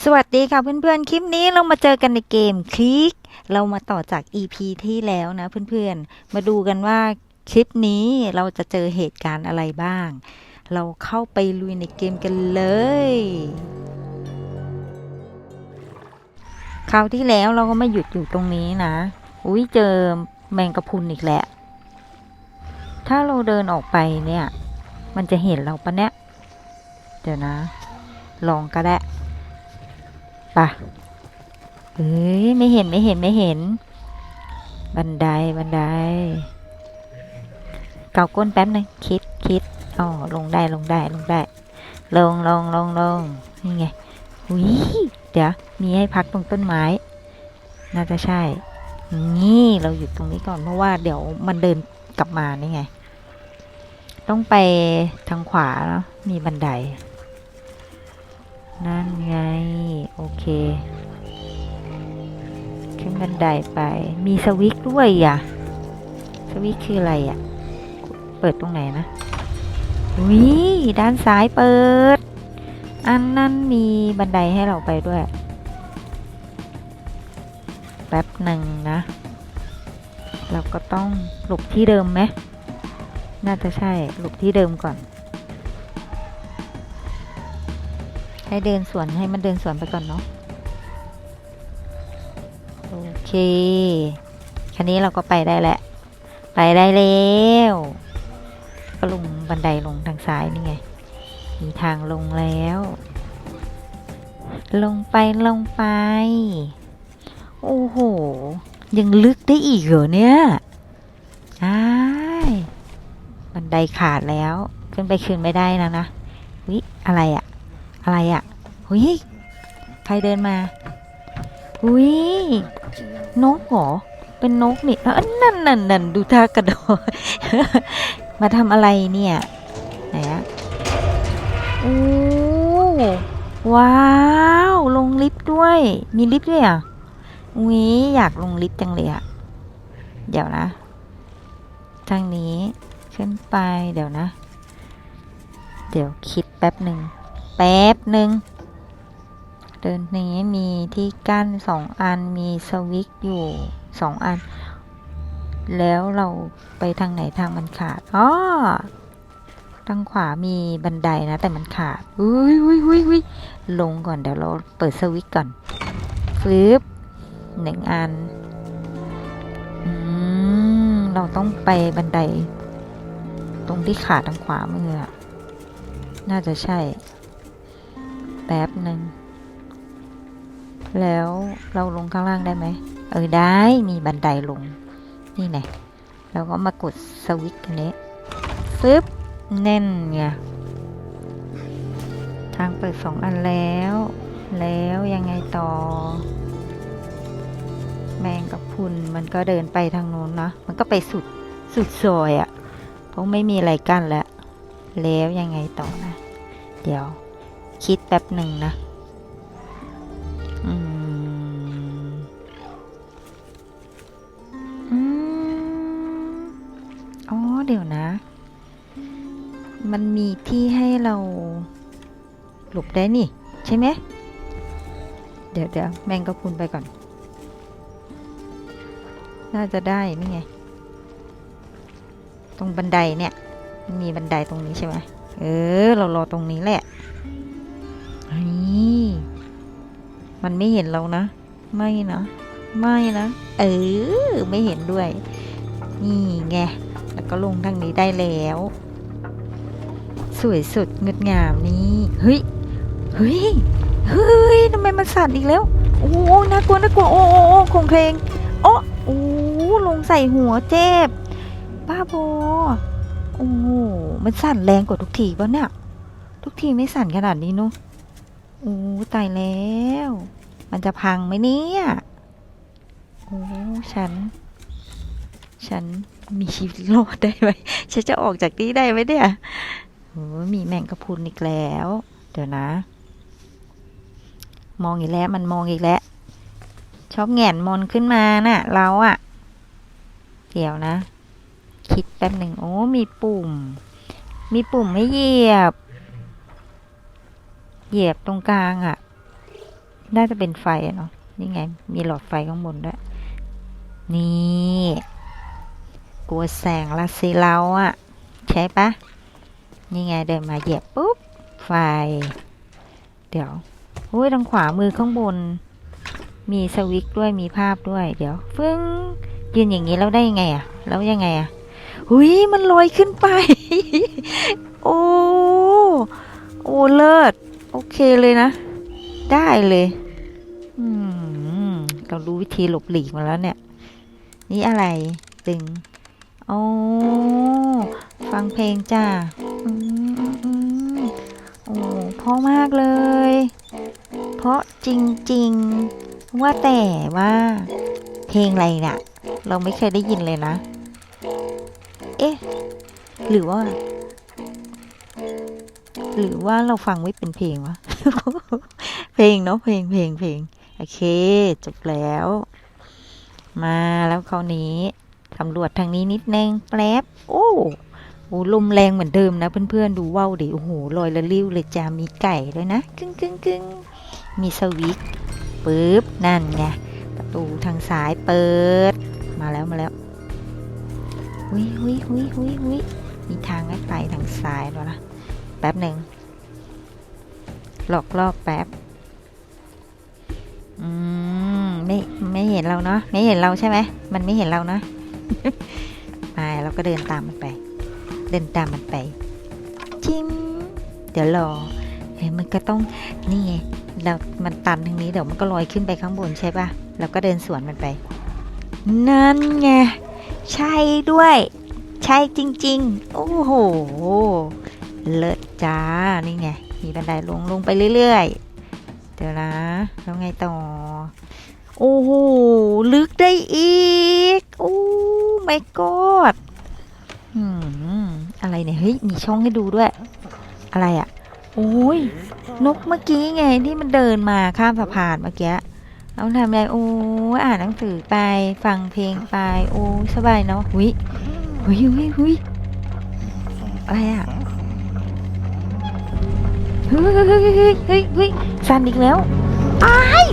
สวัสดีค่ะเพื่อนๆ คลิปนี้เรามาเจอกันในเกมคลิก เรามาต่อจาก EP ที่แล้วนะเพื่อนๆ มาดูกันว่าคลิปนี้เราจะเจอเหตุการณ์อะไรบ้าง เราเข้าไปลุยในเกมกันเลย คราวที่แล้วเราก็มาหยุดอยู่ตรงนี้นะ อุ้ยเจอแมงกะพุนอีกแหล้วถ้าเราเดินออกไปเนี่ย มันจะเห็นเราปะเนี่ย เดี๋ยวนะ ลองก็ได้ ปะเอ้ยไม่เห็นไม่เห็นไม่เห็น บันไดบันได เกาก้นแป๊บหนึงคิดคิดอ๋อลงได้ลงได้ลงได้ ลงลงลงลงนี่ไงอุ้ยเดี๋ยวมีให้พักตรงต้นไม้ น่าจะใช่ นี่เราหยุดตรงนี้ก่อนเพราะว่าเดี๋ยวมันเดินกลับมานี่ไง ต้องไปทางขวาเนาะมีบันได นั่นไง โอเค ขึ้นบันไดไป มีสวิตด้วยอะ สวิตคืออะไรอะ เปิดตรงไหนนะวิด้านซ้ายเปิด อันนั้นมีบันไดให้เราไปด้วย แป๊บหนึ่งนะ เราก็ต้องหลบที่เดิมไหม น่าจะใช่หลบที่เดิมก่อน ให้เดินสวนให้มันเดินสวนไปก่อนเนาะโอเคคันนี้เราก็ไปได้แหละไปได้แล้วก็ลงบันไดลงทางซ้ายนี่ไงมีทางลงแล้ว ลงไปลงไป โอ้โห ยังลึกได้อีกเหรอเนี่ยใช่บันไดขาดแล้ว ขึ้นไปคืนไม่ได้นะนะวิอะไรอะ อะไรอะหุยใครเดินมาหุยนกเหรอ เป็นนกนี่เออนั่นนั่นนั่นดูท่ากระโดด มาทำอะไรเนี่ย ไหนอะโอ้ว้าว ลงลิฟต์ด้วย มีลิฟต์ด้วยอะอุ้ยอยากลงลิฟต์จังเลยอะเดี๋ยวนะ ทางนี้ขึ้นไปเดี๋ยวนะ เดี๋ยวคิดแป๊บหนึ่ง แป๊บหนึ่งเดินนี้มีที่กั้นสองอันมีสวิตอยู่สองอัน แล้วเราไปทางไหนทางมันขาดอ๋อทางขวามีบันไดนะ แต่มันขาดอุ้ยอุ้ยอุ้ยอุ้ยลงก่อนเดี๋ยวเราเปิดสวิตก่อนฟึบหนึ่งอันอืมเราต้องไปบันได ตรงที่ขาดทางขวามืออะน่าจะใช่ แป๊บหนึ่ง แล้วเราลงข้างล่างได้ไหม เออได้มีบันไดลง นี่ไงเราก็มากดสวิตช์อันนี้ฟึบแน่นไงทางเปิดสองอันแล้ว แล้วยังไงต่อ แมงกับพุนมันก็เดินไปทางโน้นนะมันก็ไปสุดสุดซอยอะ่ะเพราะไม่มีอะไรกั้นแล้ว แล้วยังไงต่อนะ เดี๋ยว คิดแป๊บหนึ่งนะอืมอืมอ๋อเดี๋ยวนะ มันมีที่ให้เราหลบได้นี่ ใช่ไหม เดี๋ยวเดี๋ยวแมงกะพรุนไปก่อน น่าจะได้นี่ไง ตรงบันไดเนี่ย มีบันไดตรงนี้ใช่ไหมเออ เรารอตรงนี้แหละ นี่ มันไม่เห็นเรานะ ไม่นะ ไม่นะ เออ ไม่เห็นด้วย นี่ไง แล้วก็ลงทางนี้ได้แล้ว สวยสุดงดงามนี่เฮ้ย เฮ้ย เฮ้ยทำไมมันสั่นอีกแล้ว โอ้โหน่ากลัวน่ากลัว โอ้โอ้โอ้คงเพลงโอ้โอ้ลงใส่หัวเจ็บบ้าบอโอ้มันสั่นแรงกว่าทุกทีป่ะเนี่ย ทุกทีไม่สั่นขนาดนี้เนอะ โอ้ตายแล้ว มันจะพังไหมเนี่ย โอ้ฉัน ฉันมีชีวิตรอดได้ไหมฉันจะออกจากที่ได้ไหมเนี่ยโอ้มีแมงกะพรุนอีกแล้ว เดี๋ยวนะ มองอีกแล้ว มันมองอีกแล้ว ชอบแงนมนขึ้นมาน่ะ เราอะเดี๋ยวนะ คิดแป๊บหนึ่งโอ้ มีปุ่ม มีปุ่มให้เหยียบ เหยียบตรงกลางอะน่าจะเป็นไฟเนาะ นี่ไง มีหลอดไฟข้างบนด้วย นี่ กลัวแสงละสิเราอะใช่ปะ นี่ไงเดินมาเหยียบปุ๊บ ไฟ เดี๋ยวอุ้ยทางขวามือข้างบน มีสวิตช์ด้วย มีภาพด้วย เดี๋ยว ฟึ้งยืนอย่างนี้แล้วได้ยังไงอะแล้วยังไงอะหุยมันลอยขึ้นไป โอ้ โอ้เลิศ เคเลยนะ ได้เลยอืมเรารู้วิธีหลบหลีกมาแล้วเนี่ย นี่อะไรดึงโอ้ฟังเพลงจ้าอืมอืมอืมโอ้เพราะมากเลย เพราะจริง ๆ ว่าแต่ว่า เพลงอะไรน่ะ เราไม่เคยได้ยินเลยนะ เอ๊ะ หรือว่า หรือว่าเราฟังไม่เป็นเพลงวะ เพลงเนาะเพลงเพลงเพลงโอเค จบแล้ว มาแล้วคราวนี้สำรวจทางนี้นิดนึงแป๊บ โอ้โหลมแรงเหมือนเดิมนะเพื่อนๆ ดูว่าวดิ โอ้โหลอยละลิ้วเลยจ้ามีไก่ด้วยนะกึ้งกึ้งกึ้งมีสวิตปึ๊บ นั่นไง ประตูทางซ้ายเปิด มาแล้วมาแล้วหุยหุยหุยหุยหุยมีทางให้ไปทางซ้ายแล้วนะ แป๊บหนึ่งหลอกลอแป๊บ อืม ไม่ไม่เห็นเราเนาะไม่เห็นเราใช่ไหมมันไม่เห็นเรานะไปเราก็เดินตามมันไป เดินตามมันไปจิ้มเดี๋ยวรอเฮ้ยมันก็ต้องนี่ไงเรามันตันทางนี้เดี๋ยวมันก็ลอยขึ้นไปข้างบนใช่ปะเราก็เดินสวนมันไป นั่นไงใช่ด้วย ใช่จริง ๆ โอ้โห เลิศจ้า นี่ไง มีบันไดลงลงไปเรื่อยๆ เดี๋ยวนะ แล้วไงต่อ โอ้โห ลึกได้อีก โอ้ my god อืมอะไรเนี่ย เฮ้ย มีช่องให้ดูด้วย อะไรอะ่ะ โอ้ย นกเมื่อกี้ไงที่มันเดินมาข้ามสะพานเมื่อกี้แล้วทำอะไร โอ้ยอ่านหนังสือไป ฟังเพลงไป โอ้ สบายเนาะหุยหุยหุยหุยอะไรอะ เฮ้ยเฮ้ยเฮ้ยเฮ้ยสั่นอีกแล้วอ้าย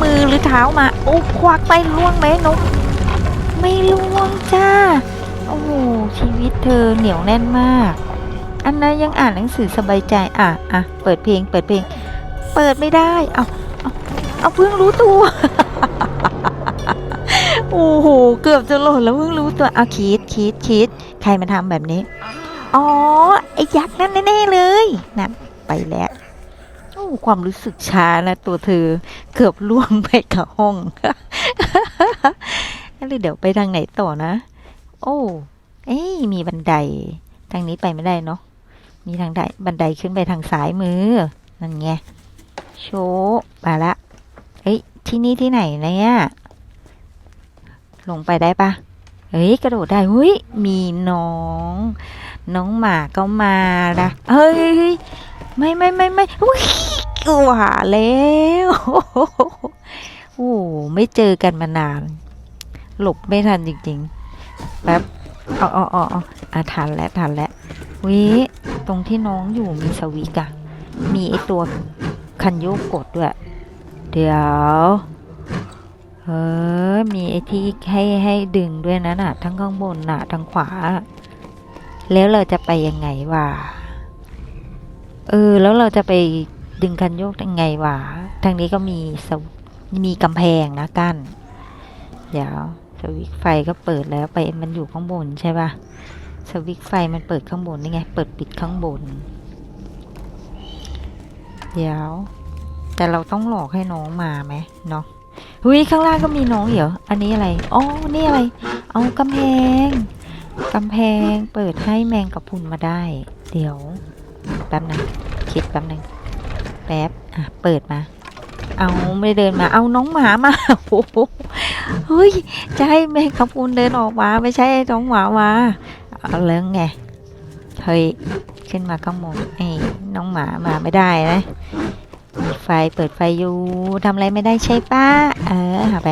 มือหรือเท้ามา โอ้ควักไปล่วงไหมนก ไม่ล่วงจ้า โอ้โหชีวิตเธอเหนียวแน่นมาก อันนั้นยังอ่านหนังสือสบายใจอะอะเปิดเพลง เปิดเพลง เปิดไม่ได้เอาเอาเอาเพิ่งรู้ตัวโอ้โห เกือบจะหล่นแล้วเพิ่งรู้ตัวเอาคิดคิดคิด ใครมาทำแบบนี้ อ๋อ ไอ้ยักษ์นั่นแน่ๆเลยนั่น ไปแล้วโอ้ความรู้สึกช้านะตัวเธอเกือบล่วงไปกับห้องแล้วเดี๋ยวไปทางไหนต่อนะ โอ้ เอ้ยมีบันได ทางนี้ไปไม่ได้เนาะ มีทางไดบันไดขึ้นไปทางซ้ายมือ นั่นไง โชว์มาละเฮ้ย ที่นี่ที่ไหนเนี่ย ลงไปได้ปะเฮ้ย กระโดดได้เฮ้ย มีน้อง น้องหมาก็มาละเฮ้ย ไม่ไม่ไม่ไม่อุ้ยกว่าแล้วโอ้โหไม่เจอกันมานาน หลบไม่ทันจริงๆแป๊บอ๋ออ๋ออ๋ออ๋ออะทันแล้วทันแล้ววิตรงที่น้องอยู่มีสวิกอะมีไอตัวคันโยกกดด้วย เดี๋ยวเฮ้ยมีไอที่ให้ให้ดึงด้วยนะน่ะ ทั้งข้างบนน่ะทางขวา แล้วเราจะไปยังไงวะ เออ แล้วเราจะไปดึงคันโยกยังไงวะ ทางนี้ก็มีสวมีกำแพงนะกั้น เดี๋ยวสวิตไฟก็เปิดแล้วไปมันอยู่ข้างบนใช่ปะสวิตไฟมันเปิดข้างบนนี่ไง เปิดปิดข้างบน เดี๋ยว แต่เราต้องหลอกให้น้องมาไหมเนาะหุยข้างล่างก็มีน้องเหรอ อันนี้อะไร อ๋อ นี่อะไร เอากำแพง กำแพงเปิดให้แมงกะพุนมาได้ เดี๋ยว แป๊บนึงคิดแป๊บนึงแป๊บอะเปิดมา เอาไม่เดินมา เอาน้องหมามาโอ้โหเฮ้ยจะให้แมงกะพรุนเดินออกมาไม่ใช่น้องหมามาเอาเรื่องไงเฮ้ยขึ้นมาข้างบนไอ้น้องหมามาไม่ได้นะไฟเปิดไฟอยู่ทำอะไรไม่ได้ใช่ปะเออหาไป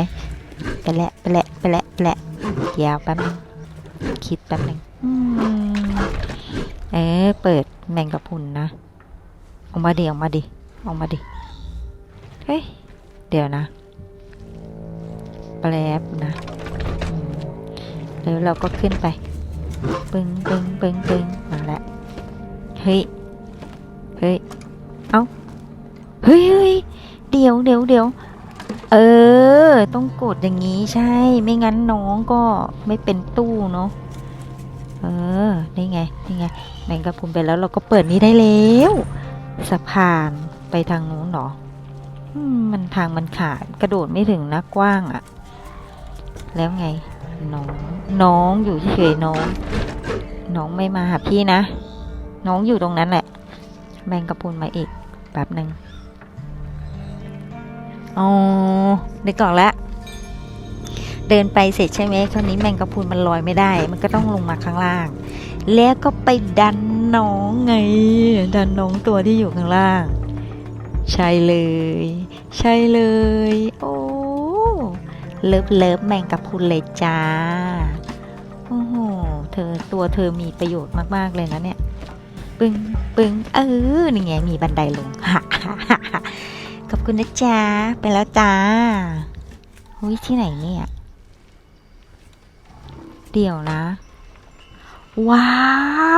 ไปแหละไปแหละไปแหละไปแหละเดี๋ยวแป๊บนึงคิดแป๊บนึงอืม เออเปิดแมงกะพุนนะ ออกมาดิออกมาดิออกมาดิ เฮ้ย เดี๋ยวนะ แป๊บนะ แล้วเราก็ขึ้นไป ปึ้งปึ้งปึ้งปึ้งมาแล้วเฮ้ย เฮ้ย เอ้า เฮ้ยเฮ้ยเดี๋ยวเดี๋ยวเดี๋ยวเออ ต้องกดอย่างนี้ใช่ ไม่งั้นน้องก็ไม่เป็นตู้เนาะ เออ นี่ไง นี่ไง แมงกะพรุนไปแล้วเราก็เปิดนี้ได้แล้วสะพานไปทางนู้นหรอมันทางมันขาดกระโดดไม่ถึงนะกว้างอะแล้วไง น้อง น้องอยู่เฉยน้อง น้องไม่มาหาพี่นะ น้องอยู่ตรงนั้นแหละ แมงกะพรุนมาอีกแป๊บหนึ่งอ๋อนึกออกแล้ว เดินไปเสร็จใช่ไหมคราวนี้แมงกะพรุนมันลอยไม่ได้ มันก็ต้องลงมาข้างล่าง แล้วก็ไปดันน้องไง ดันน้องตัวที่อยู่ข้างล่าง ใช่เลย ใช่เลย โอ้เลิฟเลิฟแมงกะพรุนเลยจ้าโอ้โหเธอตัวเธอมีประโยชน์มากๆเลยนะเนี่ย ปึ้งปึ้งเออนี่ไงมีบันไดลงขอบคุณนะจ๊ะไปแล้วจ้าหุ้ยที่ไหนเนี่ย เดี๋ยวนะ ว้า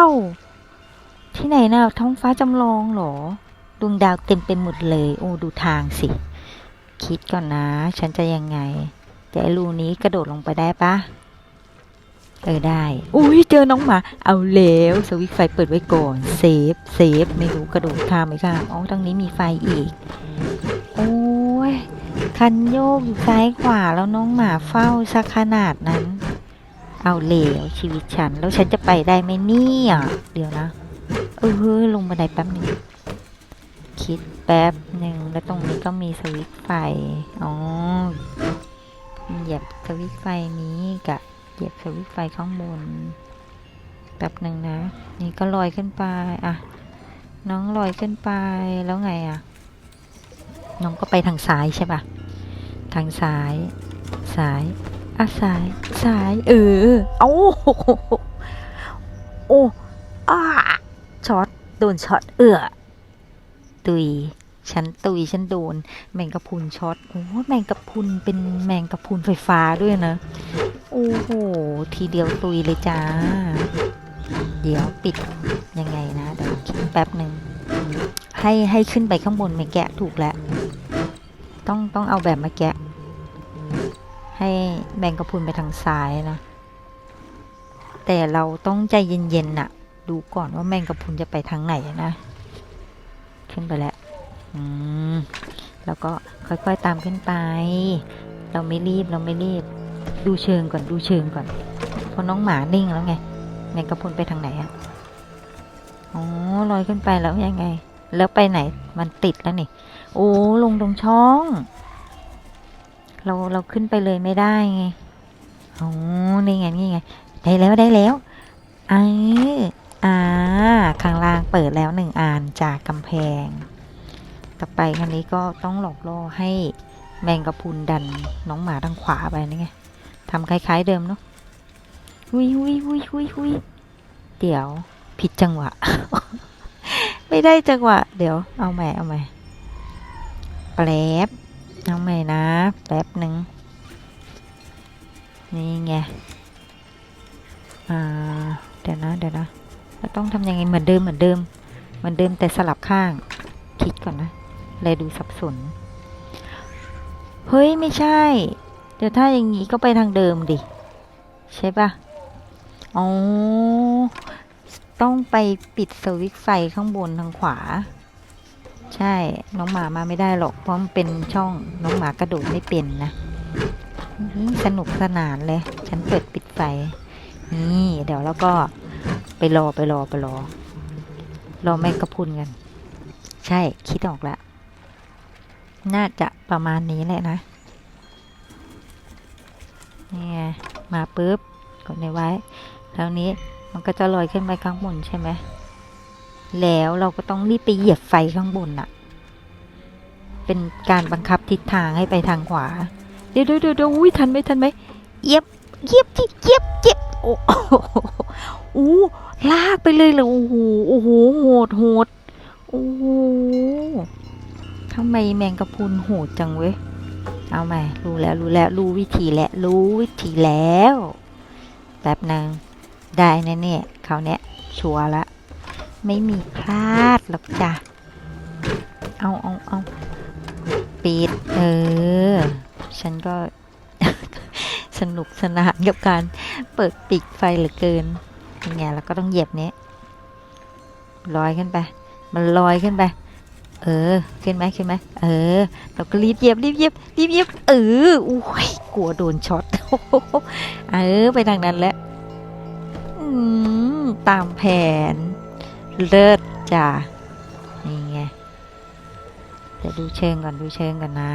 ว ที่ไหนนะท้องฟ้าจำลองเหรอ ดวงดาวเต็มไปหมดเลย โอ้ ดูทางสิ คิดก่อนนะ ฉันจะยังไง แต่รูนี้กระโดดลงไปได้ปะเออได้ อุ้ยเจอน้องหมา เอาแล้วสวิตช์ไฟเปิดไว้ก่อน เซฟ เซฟ ไม่รู้กระโดดข้ามไหมข้ามอ๋อตรงนี้มีไฟอีก โอ้ย คันโยกอยู่ซ้ายขวาแล้วน้องหมาเฝ้าสักขนาดนั้น เอาเหลวชีวิตฉัน แล้วฉันจะไปได้ไหมเนี่ยเดี๋ยวนะ เออลงบันไดแป๊บนึงคิดแป๊บหนึ่งแล้วตรงนี้ก็มีสวิตไฟ อ๋อเหยียบสวิตไฟนี้กับเหยียบสวิตไฟข้างบนแป๊บหนึ่งนะ นี่ก็ลอยขึ้นไปอะน้องลอยขึ้นไปแล้วไงอะ น้องก็ไปทางซ้ายใช่ปะทางซ้ายซ้าย อะซ้ายซ้ายเออเอาโอ้อาช็อตโดนช็อตเอือตุยฉันตุยฉันโดน แมงกะพุนช็อตโอ้แมงกะพุนเป็นแมงกะพุนไฟฟ้าด้วยนะโอ้โหทีเดียวตุยเลยจ้า เดี๋ยวปิดยังไงนะเดี๋ยวคิดแป๊บหนึ่งให้ให้ขึ้นไปข้างบนไม่แกะถูกแล้ว ต้องต้องเอาแบบมาแกะ ให้แมงกระพุนไปทางซ้ายนะ แต่เราต้องใจเย็นๆน่ะ ดูก่อนว่าแมงกระพุนจะไปทางไหนนะ ขึ้นไปแล้ว อืม แล้วก็ค่อยๆตามขึ้นไป เราไม่รีบเราไม่รีบ ดูเชิงก่อนดูเชิงก่อน เพราะน้องหมานิ่งแล้วไง แมงกระพุนไปทางไหนอะอ๋อลอยขึ้นไปแล้วยังไง แล้วไปไหน มันติดแล้วนี่ โอ้ ลงตรงช่อง เราเราขึ้นไปเลยไม่ได้ไงโอ๋อนี่ไงนี่ไง ได้แล้วได้แล้วไอ้อ่าข้างล่างเปิดแล้วหนึ่งอันจากกำแพง ต่อไปคันนี้ก็ต้องหลอกล่อให้แมงกะพุนดันน้องหมาทางขวาไปนี่ไงทำคล้าย ๆเดิมเนาะหุยหุยหุยหุยหุยเดี๋ยวผิดจังหวะ ไม่ได้จังหวะ เดี๋ยวเอาใหม่เอาใหม่แป๊บ เอาใหม่นะ แป๊บหนึ่งนี่ไง อ่า เดี๋ยวนะ เดี๋ยวนะ เราต้องทำยังไงเหมือนเดิมเหมือนเดิม เหมือนเดิมแต่สลับข้าง คิดก่อนนะ เลยดูสับสน เฮ้ย ไม่ใช่ เดี๋ยวถ้าอย่างนี้ก็ไปทางเดิมดิ ใช่ปะอ๋อ ต้องไปปิดสวิตช์ไฟข้างบนทางขวา ใช่ น้องหมามาไม่ได้หรอก เพราะมันเป็นช่องน้องหมากระโดดไม่เป็นนะสนุกสนานเลย ฉันเปิดปิดไฟ นี่ เดี๋ยวแล้วก็ไปรอไปรอไปรอ รอแมงกะพุนกัน ใช่ คิดออกแล้วน่าจะประมาณนี้แหละนะ นี่ไง มาปุ๊บ กดในไว้ แล้วนี้มันก็จะลอยขึ้นไปข้างบนใช่ไหม แล้วเราก็ต้องรีบไปเหยียบไฟข้างบนน่ะเป็นการบังคับทิศทางให้ไปทางขวาเดี๋ยวเดี๋ยวเดี๋ยวเดี๋ยวอุ้ยทันไหมทันไหมเหยียบเหยียบที่เหยียบเหยียบโอ้โหโอ้ลากไปเลยเลยโอ้โหโอ้โหโหดโหดโอ้โหทำไมแมงกะพรุนโหดจังเว้ยเอาใหม่รู้แล้วรู้แล้วรู้วิธีแล้วรู้วิธีแล้วแป๊บนึ่งได้แน่เนี่ยคราเนี้ยชัวร์ละ ไม่มีพลาดหรอกจ้ะ เอาเอาเอาปิด เออ ฉันก็ สนุกสนานกับการเปิดปิดไฟเหลือเกินยังไงเราก็ต้องเหยียบเนี้ยลอยขึ้นไป มันลอยขึ้นไป เออ ขึ้นไหมขึ้นไหมเออ เราก็รีบเหยียบรีบเหยียบรีบเหยียบ เออ อุ้ย กลัวโดนช็อต เออ ไปทางนั้นแหละอืมตามแผน เลิศจ้ะนี่ไงเดี๋ยวดูเชิงก่อนดูเชิงก่อนนะ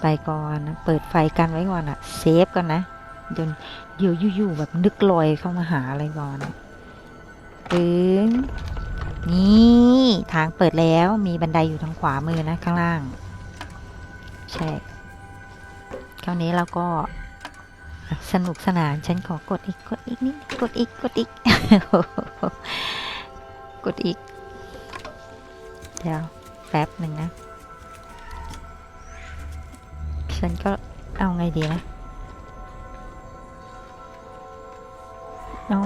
ไปก่อนนะเปิดไฟกันไว้ก่อนอะเซฟก่อนนะจนเดี๋ยวอยู่ๆแบบนึกลอยเข้ามาหาอะไรก่อนตึงนี่ทางเปิดแล้วมีบันไดอยู่ทางขวามือนะข้างล่างใช่คราวนี้เราก็ สนุกสนาน ฉันขอกดอีก กดอีกนิดกดอีก กดอีก กดอีก เดี๋ยวแป๊บหนึ่งนะ ฉันก็เอาไงดีนะอ๋อ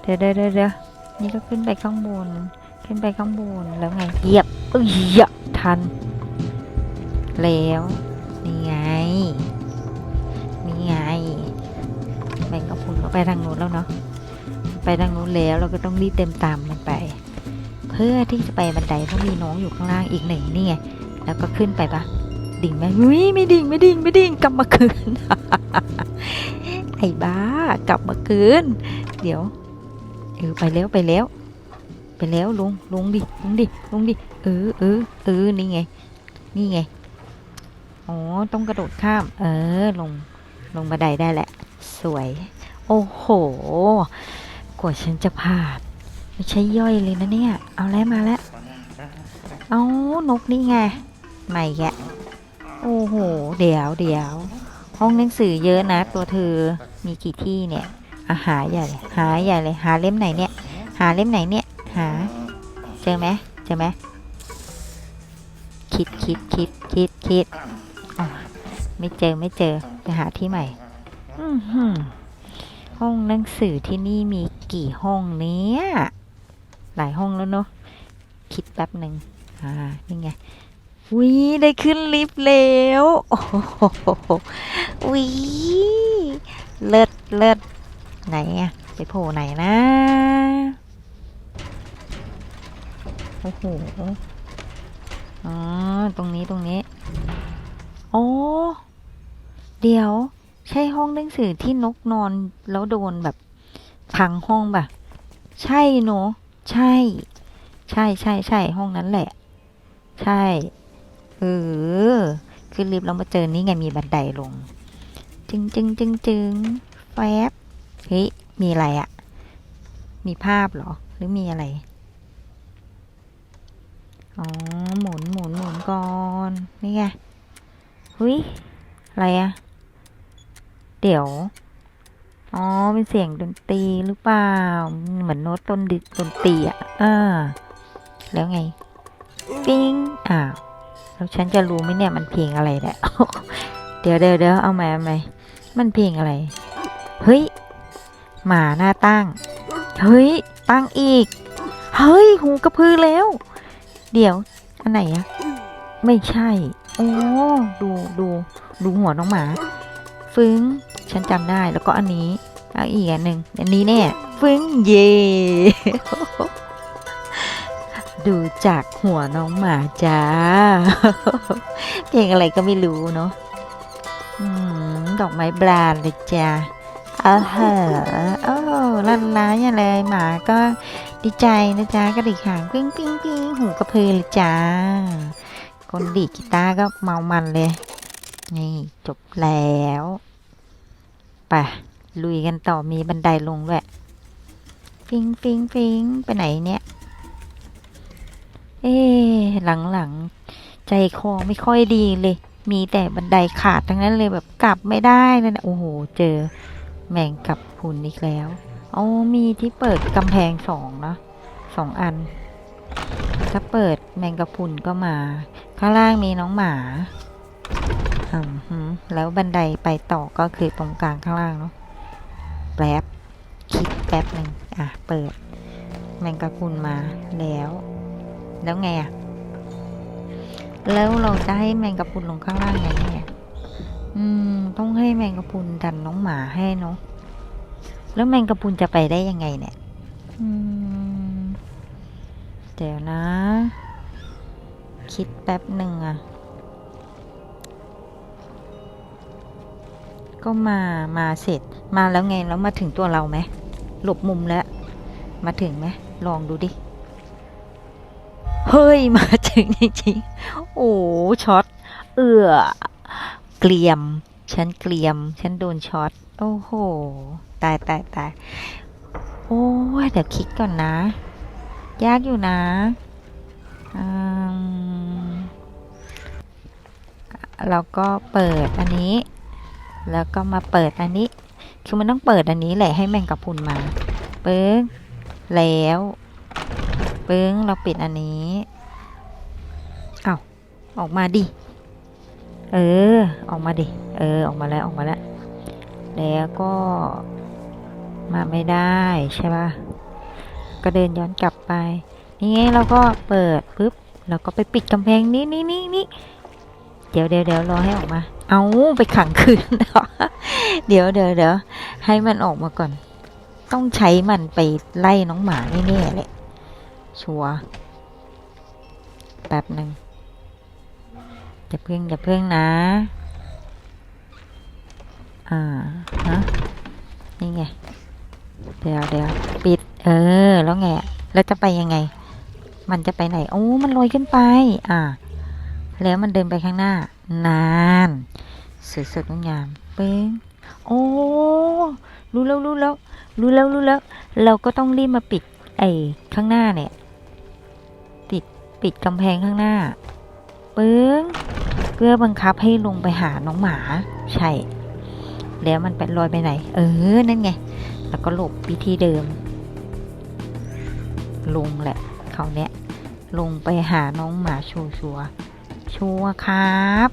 เดี๋ยวเดี๋ยวเดี๋ยวเดี๋ยวนี่ก็ขึ้นไปข้างบน ขึ้นไปข้างบน แล้วไง เหยียบเอ้ยเหยียบทัน แล้ว ไปทางนู้นแล้วเนาะไปทางนู้นแล้วเราก็ต้องรีบเต็มตามมันไป เพื่อที่จะไปบันไดเพราะมีน้องอยู่ข้างล่างอีกหนึ่งนี่ไงแล้วก็ขึ้นไปปะดิ่งไหมอุ้ยไม่ดิ่งไม่ดิ่งไม่ดิ่งกลับมาคืนไอ้บ้ากลับมาคืนเดี๋ยวเออไปแล้วไปแล้ว ไปแล้วลงลงดิลงดิลงดิเออเออเออนี่ไง นี่ไงอ๋อต้องกระโดดข้าม เออลงลงบันไดได้แหละ สวย โอ้โห กว่าฉันจะผ่านไม่ใช่ย่อยเลยนะเนี่ย เอาแล้วมาแล้ว เอานกนี่ไงใหม่แกะ โอ้โห เดี๋ยวเดี๋ยว ห้องหนังสือเยอะนะ ตัวเธอ มีกี่ที่เนี่ยอาหาใหญ่เลยหาใหญ่เลย หาเล่มไหนเนี่ย หาเล่มไหนเนี่ย หา เจอไหมเจอไหมคิดคิดคิดคิดคิดไม่เจอไม่เจอ จะหาที่ใหม่ อือหือ ห้องหนังสือที่นี่มีกี่ห้องเนี้ย หลายห้องแล้วเนอะคิดแป๊บหนึ่งอ่า นี่ไงวิได้ขึ้นลิฟต์แล้วโอ้โหวิเลิศเลิศไหนอะไปโผล่ไหนนะโอ้โหอ๋อตรงนี้ตรงนี้ โอ้ เดี๋ยว ใช่ห้องหนังสือที่นกนอนแล้วโดนแบบพังห้องป่ะ ใช่เนอะใช่ ใช่ใช่ใช่ห้องนั้นแหละ ใช่ เออ ขึ้นลิฟต์แล้วมาเจอนี่ไงมีบันไดลง จึงจึงจึงจึงแฟบเฮ้ยมีอะไรอะมีภาพเหรอ หรือมีอะไร อ๋อ หมุนหมุนหมุนก่อน นี่ไง หุยอะไรอะ เดี๋ยว อ๋อ เป็นเสียงดนตรีหรือเปล่า เหมือนโน้ตต้นดิดนตรีอะอ่าแล้วไง ปิ้งอ้าวแล้วฉันจะรู้ไหมเนี่ยมันเพลงอะไรเนี่ยเดี๋ยวเดี๋ยวเดี๋ยวเอาใหม่เอาใหม่มันเพลงอะไร เฮ้ย หมาหน้าตั้ง เฮ้ย ตั้งอีก เฮ้ย หูกระพือแล้ว เดี๋ยว อันไหนอะไม่ใช่ โอ้ ดูดู ดูหัวน้องหมา ฟึ้ง ฉันจำได้แล้วก็อันนี้เอาอีกอันหนึ่งอันนี้แน่ฟึ้งเย่ดูจากหัวน้องหมาจ้า เพลงอะไรก็ไม่รู้เนาะดอกไม้บานเลยจ้าเอ้าเหอโอ้ลันล้าอย่างเลยหมาก็ดีใจนะจ๊ะก็ดีขางปิ้งปิ้งปิ้งหูกระพือเลยจ้า คนดีกีตาร์ก็เมามันเลย นี่จบแล้ว ไปลุยกันต่อมีบันไดลงด้วยฟิงฟิงฟิงไปไหนเนี่ย เอ๊ะหลังๆใจคอไม่ค่อยดีเลย มีแต่บันไดขาดทั้งนั้นเลยแบบกลับไม่ได้เลยนะโอ้โห เจอแมงกับพรุนอีกแล้วอ๋อมีที่เปิดกำแพงสองเนาะสองอัน ถ้าเปิดแมงกะพรุนก็มา ข้างล่างมีน้องหมา อืมแล้วบันไดไปต่อก็คือตรงกลางข้างล่างเนาะแป๊บคิดแป๊บหนึ่งอะ เปิด แมงกะพรุนมาแล้ว แล้วไงอะ แล้วเราจะให้แมงกะพรุนลงข้างล่างไงเนี่ยอืม ต้องให้แมงกะพรุนดันน้องหมาให้เนาะแล้วแมงกะพรุนจะไปได้ยังไงเนี่ยอืมเดี๋ยวนะ คิดแป๊บหนึ่งอะ ก็มามาเสร็จมาแล้วไงแล้วมาถึงตัวเราไหมหลบมุมแล้ว มาถึงไหมลองดูดิ เฮ้ย มาถึงจริงๆโอ้ช็อตเอือเกลียม ฉันเกลียม ฉันโดนช็อตโอ้โห ตายตายตายโอ้เดี๋ยวคิดก่อนนะ ยากอยู่นะอืมเราก็เปิดอันนี้ แล้วก็มาเปิดอันนี้ คือมันต้องเปิดอันนี้แหละให้แมงกะพุนมา ปึ้ง แล้ว ปึ้ง เราปิดอันนี้เอาออกมาดิ เออ ออกมาดิ เออ ออกมาแล้ว ออกมาแล้ว แล้วก็ มาไม่ได้ใช่ปะก็เดินย้อนกลับไป นี่ไงเราก็เปิดปุ๊บ เราก็ไปปิดกำแพงนี้นี่นี่นี่เดี๋ยวเดี๋ยวเดี๋ยวรอให้ออกมา เอาไปขังคืนเดี๋ยวเดี๋ยวเดี๋ยวให้มันออกมาก่อน ต้องใช้มันไปไล่น้องหมาแน่ๆแหละชัวแป๊บหนึ่งอย่าเพิ่งอย่าเพิ่งนะ อ่าฮะนี่ไง เดี๋ยวเดี๋ยวปิด เออ แล้วไงอะแล้วจะไปยังไง มันจะไปไหน โอ้ มันลอยขึ้นไป อ่า แล้วมันเดินไปข้างหน้า นานสวยสดงดงามเป้งโอ้รู้แล้วรู้แล้วรู้แล้วรู้แล้ว เราก็ต้องรีบมาปิดไอ้ข้างหน้าเนี่ยปิดปิดกำแพงข้างหน้าปึ้งเพื่อบังคับให้ลงไปหาน้องหมา ใช่ แล้วมันไปลอยไปไหน เออ นั่นไง แล้วก็หลบวิธีเดิม ลงแหละเขาเนี้ยลงไปหาน้องหมาชัวชัวร์ ชัวร์ครับ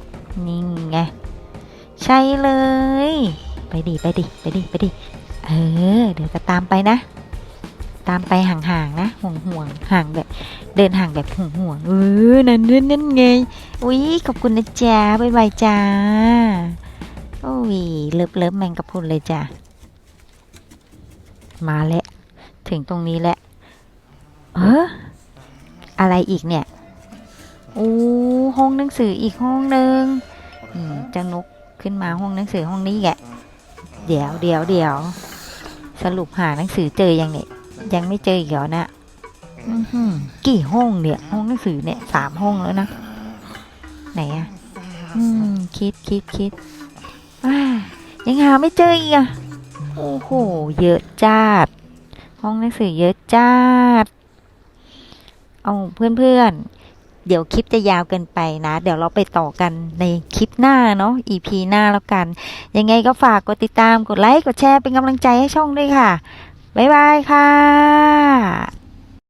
นี่ไง ใช่เลย ไปดิไปดิไปดิไปดิ เออ เดี๋ยวจะตามไปนะ ตามไปห่างๆนะ ห่วงห่วงห่างแบบ เดินห่างแบบห่วงห่วงๆเออนั่นนั่นนั่นไง อุ๊ยขอบคุณนะจ๊ะบ๊ายบายจ้า โอ้ยเลิฟเลิฟแมงกะพรุนเลยจ้ะ มาแล้ว ถึงตรงนี้แหละเอออะไรอีกเนี่ย อู้ห้องหนังสืออีกห้องหนึ่งอืมเจ้านกขึ้นมาห้องหนังสือห้องนี้แกะเดี๋ยวเดี๋ยวเดี๋ยวสรุปหาหนังสือเจอยังเนี่ยยังไม่เจออีกเหรอนะอื้อหือกี่ห้องเนี่ย ห้องหนังสือเนี่ยสามห้องแล้วนะ ไหนอะอืมคิดคิดคิดอ่ายังหาไม่เจออีกอะโอ้โหเยอะจัดห้องหนังสือเยอะจัดเอาเพื่อนๆ เดี๋ยวคลิปจะยาวเกินไปนะ เดี๋ยวเราไปต่อกันในคลิปหน้าเนาะ EP หน้าแล้วกัน ยังไงก็ฝากกดติดตาม กดไลค์ กดแชร์ เป็นกำลังใจให้ช่องด้วยค่ะ บ๊ายบายค่ะ